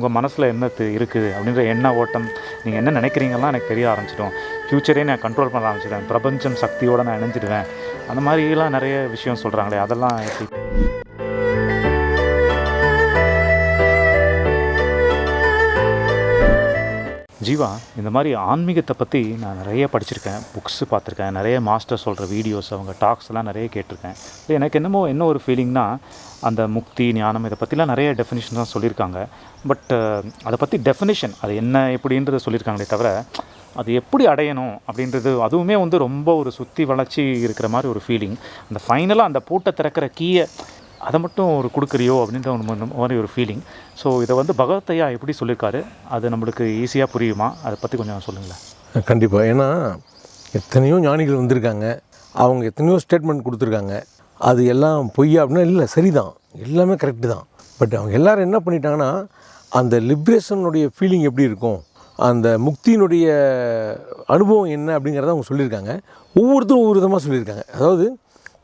உங்கள் மனசில் என்ன இருக்குது அப்படின்ற என்ன ஓட்டம் நீங்கள் என்ன நினைக்கிறீங்கலாம் எனக்கு தெரிய ஆரம்பிச்சிடும். ஃப்யூச்சரே நான் கண்ட்ரோல் பண்ண ஆரம்பிச்சிடுவேன். பிரபஞ்சம் சக்தியோடு நான் இணைஞ்சிடுவேன். அந்த மாதிரிலாம் நிறைய விஷயம் சொல்கிறாங்களே அதெல்லாம் எப்படி ஜீவா இந்த மாதிரி ஆன்மீகத்தை பற்றி நான் நிறைய படிச்சிருக்கேன் புக்ஸு பார்த்துருக்கேன் நிறைய மாஸ்டர் சொல்கிற வீடியோஸ் அவங்க டாக்ஸ் எல்லாம் நிறைய கேட்டிருக்கேன். இல்லை எனக்கு என்னமோ என்ன ஒரு ஃபீலிங்னா அந்த முக்தி ஞானம் இதை பற்றிலாம் நிறைய டெஃபினிஷன் தான் சொல்லியிருக்காங்க. பட் அதை பற்றி டெஃபினேஷன் அது என்ன எப்படின்றத சொல்லியிருக்காங்களே தவிர அது எப்படி அடையணும் அப்படின்றது அதுவுமே வந்து ரொம்ப ஒரு சுற்றி வளர்ச்சி இருக்கிற மாதிரி ஒரு ஃபீலிங் அந்த ஃபைனலாக அந்த பூட்டை திறக்கிற கீயை அதை மட்டும் ஒரு கொடுக்குறியோ அப்படின்ற ஒரு மாதிரி ஒரு ஃபீலிங் ஸோ இதை வந்து பகவத்தையா எப்படி சொல்லியிருக்காரு அது நம்மளுக்கு ஈஸியாக புரியுமா? அதை பற்றி கொஞ்சம் சொல்லுங்களேன். கண்டிப்பாக ஏன்னா எத்தனையோ ஞானிகள் வந்திருக்காங்க. அவங்க எத்தனையோ ஸ்டேட்மெண்ட் கொடுத்துருக்காங்க. அது எல்லாம் பொய்யா அப்படின்னா இல்லை சரிதான். எல்லாமே கரெக்டு தான். பட் அவங்க எல்லாரும் என்ன பண்ணிட்டாங்கன்னா அந்த லிப்ரேஷனுடைய ஃபீலிங் எப்படி இருக்கும்? அந்த முக்தியினுடைய அனுபவம் என்ன அப்படிங்கிறத அவங்க சொல்லியிருக்காங்க. ஒவ்வொருத்தரும் ஒவ்வொரு விதமாக சொல்லியிருக்காங்க. அதாவது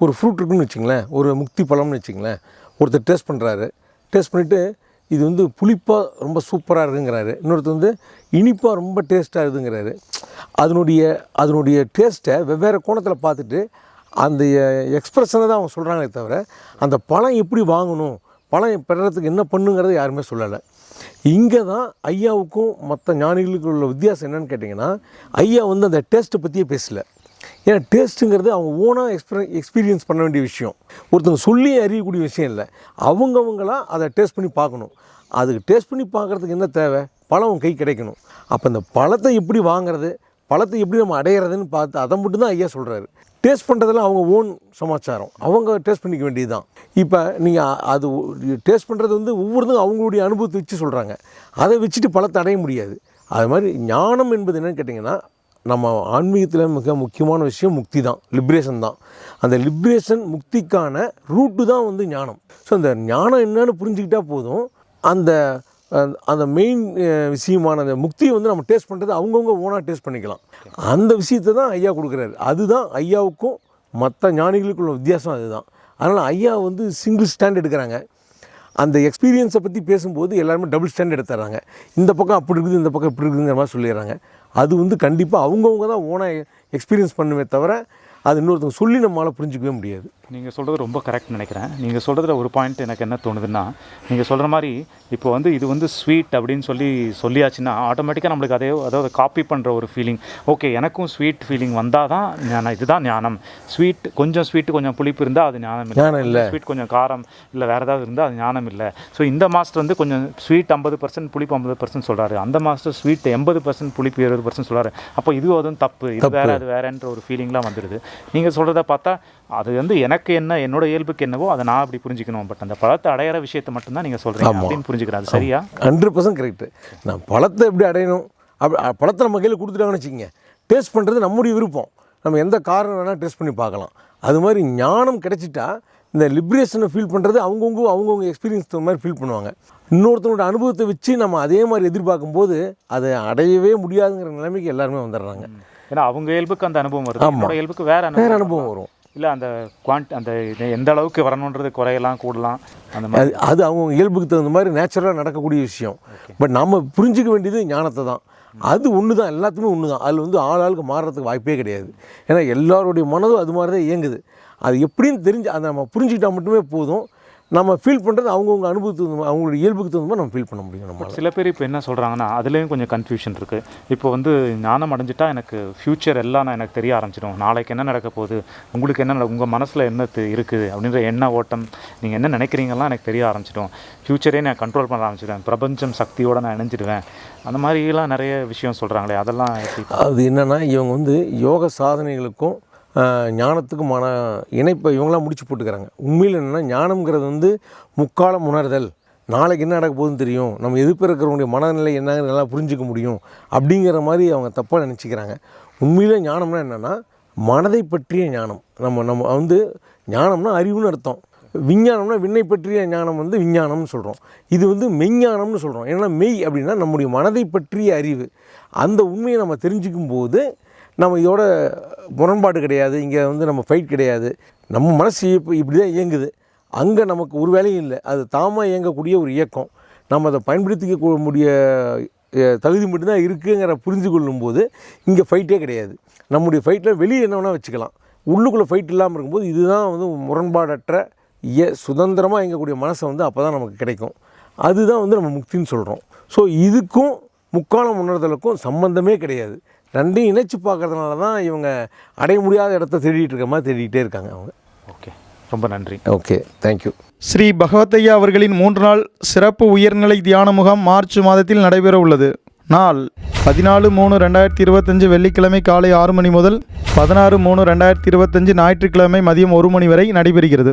ஒரு ஃப்ரூட் இருக்குன்னு வச்சுங்களேன் ஒரு முக்தி பழம்னு வச்சுங்களேன் ஒருத்தர் டேஸ்ட் பண்ணுறாரு டேஸ்ட் பண்ணிவிட்டு இது வந்து புளிப்பாக ரொம்ப சூப்பராக இருக்குங்கிறாரு. இன்னொருத்தர் வந்து இனிப்பாக ரொம்ப டேஸ்ட்டாக இருக்குங்கிறாரு. அதனுடைய அதனுடைய டேஸ்ட்டை வெவ்வேறு கோணத்தில் பார்த்துட்டு அந்த எக்ஸ்பிரஷனை தான் அவங்க சொல்கிறாங்களே தவிர அந்த பழம் எப்படி வாங்கணும் பழம் பெறறதுக்கு என்ன பண்ணுங்கிறத யாருமே சொல்லலை. இங்கே தான் ஐயாவுக்கும் மற்ற ஞானிகளுக்கும் உள்ள வித்தியாசம் என்னன்னு கேட்டிங்கன்னா ஐயா வந்து அந்த டேஸ்ட்டை பற்றியே பேசலை. ஏன்னா டேஸ்ட்டுங்கிறது அவங்க ஓனாக எக்ஸ்பீரியன் எக்ஸ்பீரியன்ஸ் பண்ண வேண்டிய விஷயம். ஒருத்தவங்க சொல்லி அறியக்கூடிய விஷயம் இல்லை. அவங்கவங்களா அதை டேஸ்ட் பண்ணி பார்க்கணும். அதுக்கு டேஸ்ட் பண்ணி பார்க்குறதுக்கு என்ன தேவை? பழம் கை கிடைக்கணும். அப்போ இந்த பழத்தை எப்படி வாங்குறது? பழத்தை எப்படி நம்ம அடையிறதுன்னு பார்த்து அதை மட்டும்தான் ஐயா சொல்கிறாரு டேஸ்ட் பண்ணுறதெல்லாம் அவங்க ஓன் சமாச்சாரம். அவங்க டேஸ்ட் பண்ணிக்க வேண்டியது தான் இப்போ நீங்கள் அது டேஸ்ட் பண்ணுறது வந்து ஒவ்வொருத்தரும் அவங்களுடைய அனுபவத்தை வச்சு சொல்கிறாங்க அதை வச்சுட்டு பழத்தை அடைய முடியாது. அது மாதிரி ஞானம் என்பது என்னன்னு கேட்டிங்கன்னா நம்ம ஆன்மீகத்தில் மிக முக்கியமான விஷயம் முக்தி தான் லிப்ரேஷன் தான். அந்த லிப்ரேஷன் முக்திக்கான ரூட்டு தான் வந்து ஞானம். ஸோ அந்த ஞானம் என்னன்னு புரிஞ்சுக்கிட்டா போதும். அந்த அந்த- மெயின் விஷயமான அந்த முக்தியை வந்து நம்ம டேஸ்ட் பண்ணுறது அவங்கவுங்க ஓனாக டேஸ்ட் பண்ணிக்கலாம். அந்த விஷயத்தை தான் ஐயா கொடுக்குறாரு. அதுதான் ஐயாவுக்கும் மற்ற ஞானிகளுக்குள்ள வித்தியாசம் அதுதான். அதனால் ஐயா வந்து சிங்கிள் ஸ்டாண்ட் எடுக்கிறாங்க. அந்த எக்ஸ்பீரியன்ஸை பற்றி பேசும்போது எல்லாருமே டபுள் ஸ்டாண்ட் எடுத்துறாங்க. இந்த பக்கம் அப்படி இருக்குது இந்த பக்கம் இப்படி இருக்குதுங்கிற மாதிரி சொல்லிடுறாங்க. அது வந்து கண்டிப்பாக அவங்கவுங்க தான் ஓனாக எக்ஸ்பீரியன்ஸ் பண்ணுமே தவிர அது இன்னொருத்தவங்க சொல்லி நம்மளால் புரிஞ்சிக்கவே முடியாது. நீங்கள் சொல்கிறது ரொம்ப கரெக்ட் நினைக்கிறேன். நீங்கள் சொல்கிறதுல ஒரு பாயிண்ட் எனக்கு என்ன தோணுதுன்னா நீங்கள் சொல்கிற மாதிரி இப்போ வந்து இது வந்து ஸ்வீட் அப்படின்னு சொல்லி சொல்லியாச்சுன்னா ஆட்டோமேட்டிக்காக நம்மளுக்கு அதே அதாவது காப்பி பண்ணுற ஒரு ஃபீலிங் ஓகே எனக்கும் ஸ்வீட் ஃபீலிங் வந்தால் தான் ஞானம் இதுதான் ஞானம். ஸ்வீட் கொஞ்சம் ஸ்வீட் கொஞ்சம் புளிப்பு இருந்தால் அது ஞானம் ஞானம் இல்லை. ஸ்வீட் கொஞ்சம் காரம் இல்லை வேறு ஏதாவது இருந்தால் அது ஞானம் இல்லை. ஸோ இந்த மாஸ்டர் வந்து கொஞ்சம் ஸ்வீட் ஐம்பது பர்சன்ட் புளிப்பு ஐம்பது பர்சன்ட் சொல்கிறாரு அந்த மாஸ்டர் ஸ்வீட் எண்பது பர்சன்ட் புளிப்பு இருபது பர்சன்ட் சொல்கிறாரு அப்போ இது அதுவும் தப்பு. இது வேற அது வேறன்ற ஒரு ஃபீலிங்லாம் வந்துடுது நீங்கள் சொல்கிறத பார்த்தா அது வந்து எனக்கு என்ன என்னோட இயல்புக்கு என்னவோ அதை நான் அப்படி புரிஞ்சுக்கணும். பட் அந்த பழத்தை அடையிற விஷயத்தை மட்டும்தான் நீங்கள் சொல்கிறீங்க அப்படின்னு புரிஞ்சுக்கிறேன். அது சரியா? ஹண்ட்ரட் பர்சன்ட் கரெக்டு நான் பழத்தை எப்படி அடையணும்? அப்படி பழத்தை நம்ம கையில் கொடுத்துட்டாங்கன்னு வச்சுக்கோங்க. டேஸ்ட் பண்ணுறது நம்முடைய விருப்பம். நம்ம எந்த காரணம் வேணால் டேஸ்ட் பண்ணி பார்க்கலாம். அது மாதிரி ஞானம் கிடைச்சிட்டா இந்த லிப்ரேஷனை ஃபீல் பண்ணுறது அவங்கவுங்க அவங்கவுங்க எக்ஸ்பீரியன்ஸ் தகுந்த மாதிரி ஃபீல் பண்ணுவாங்க. இன்னொருத்தனோட அனுபவத்தை வச்சு நம்ம அதே மாதிரி எதிர்பார்க்கும் போது அதை அடையவே முடியாதுங்கிற நிலைமைக்கு எல்லாருமே வந்துடுறாங்க. ஏன்னா அவங்க இயல்புக்கு அந்த அனுபவம் வருது. என்னோட இயல்புக்கு வேற வேறு அனுபவம் வரும். இல்லை அந்த குவான்ட் அந்த எந்த அளவுக்கு வரணுன்றது குறையலாம் கூடலாம். அந்த மாதிரி. அது அவங்க இயல்புக்கு தகுந்த மாதிரி நேச்சுரலாக நடக்கக்கூடிய விஷயம். பட் நம்ம புரிஞ்சிக்க வேண்டியது ஞானத்தை தான். அது ஒன்று தான் எல்லாத்துமே ஒன்று தான் அதில் வந்து ஆள் ஆளுக்கு மாறுறதுக்கு வாய்ப்பே கிடையாது. ஏன்னா எல்லாருடைய மனதும் அது மாதிரி தான் இயங்குது. அது எப்படின்னு தெரிஞ்சு அதை நம்ம புரிஞ்சுக்கிட்டா மட்டுமே போதும். நம்ம ஃபீல் பண்ணுறது அவங்கவுங்க அனுபவத்துக்கு தகுந்த அவங்களுடைய இயல்புக்கு தகுந்த மாதிரி நம்ம ஃபீல் பண்ண முடியும் நம்மளால். சில பேர் இப்போ என்ன சொல்கிறாங்கன்னா அதுலேயும் கொஞ்சம் கன்ஃபியூஷன் இருக்குது இப்போ வந்து ஞானம் அடைஞ்சிட்டா எனக்கு ஃப்யூச்சர் எல்லாம் நான் எனக்கு தெரிய ஆரம்பிச்சிடும். நாளைக்கு என்ன நடக்க போகுது? உங்களுக்கு என்ன நட உங்கள் மனசில் என்ன இருக்குது? அப்படின்ற எண்ண ஓட்டம் நீங்கள் என்ன நினைக்கிறீங்கலாம் எனக்கு தெரிய ஆரம்பிச்சிடும். ஃப்யூச்சரே நான் கண்ட்ரோல் பண்ண ஆரம்பிச்சிடுவேன். பிரபஞ்சம் சக்தியோட நான் இணைஞ்சிடுவேன். அந்த மாதிரிலாம் நிறைய விஷயம் சொல்கிறாங்களே அதெல்லாம் அது என்னென்னா இவங்க வந்து யோக சாதனைகளுக்கும் ஞானத்துக்கும் ஞானத்துக்குமான இணைப்பை இவங்களாம் முடிச்சு போட்டுக்கிறாங்க. உண்மையில் என்னென்னா ஞானம்ங்கிறது வந்து முக்காலம் உணர்தல். நாளைக்கு என்ன நடக்க போகுதுன்னு தெரியும். நம்ம எதிர்ப்பு இருக்கிறவங்களுடைய மனநிலை என்னங்கிறது நல்லா புரிஞ்சுக்க முடியும். அப்படிங்கிற மாதிரி அவங்க தப்பாக நினச்சிக்கிறாங்க. உண்மையிலே ஞானம்னா என்னென்னா மனதை பற்றிய ஞானம். நம்ம நம்ம வந்து ஞானம்னா அறிவுன்னு அர்த்தம். விஞ்ஞானம்னா விண்ணை பற்றிய ஞானம் வந்து விஞ்ஞானம்னு சொல்கிறோம் இது வந்து மெய்ஞானம்னு சொல்கிறோம் ஏன்னா மெய் அப்படின்னா நம்முடைய மனதை பற்றிய அறிவு. அந்த உண்மையை நம்ம தெரிஞ்சுக்கும் போது நம்ம இதோட முரண்பாடு கிடையாது இங்கே வந்து நம்ம ஃபைட் கிடையாது. நம்ம மனசு இப்போ இப்படி தான் இயங்குது. அங்கே நமக்கு ஒரு வேலையும் இல்லை. அது தாமாக இயங்கக்கூடிய ஒரு இயக்கம். நம்ம அதை பயன்படுத்திக்க முடிய தகுதி மட்டும்தான் இருக்குங்கிற புரிஞ்சு கொள்ளும்போது இங்கே ஃபைட்டே கிடையாது. நம்முடைய ஃபைட்டில் வெளியே என்ன வேணால் வச்சுக்கலாம். உள்ளுக்குள்ளே ஃபைட் இல்லாமல் இருக்கும்போது இதுதான் வந்து முரண்பாடற்ற இய சுதந்திரமாக இயங்கக்கூடிய மனசை வந்து அப்போ தான் நமக்கு கிடைக்கும். அதுதான் வந்து நம்ம முக்தின்னு சொல்கிறோம் ஸோ இதுக்கும் முக்காலம் உணர்தலுக்கும் சம்பந்தமே கிடையாது. ரெண்டையும் இணைச்சு பார்க்கறதுனால தான் இவங்க அடைய முடியாத இடத்த தேடிட்டு இருக்க மாதிரி தேடிக்கிட்டே இருக்காங்க அவங்க. ஓகே. ரொம்ப நன்றி. ஓகே. தேங்க்யூ ஸ்ரீ பகவத்தையா அவர்களின் மூன்று நாள் சிறப்பு உயர்நிலை தியான முகாம் மார்ச் மாதத்தில் நடைபெற உள்ளது. நாள் பதினாலு மூணு ரெண்டாயிரத்தி இருபத்தஞ்சு வெள்ளிக்கிழமை காலை ஆறு மணி முதல் பதினாறு மூணு ரெண்டாயிரத்தி இருபத்தஞ்சு ஞாயிற்றுக்கிழமை மதியம் ஒரு மணி வரை நடைபெறுகிறது.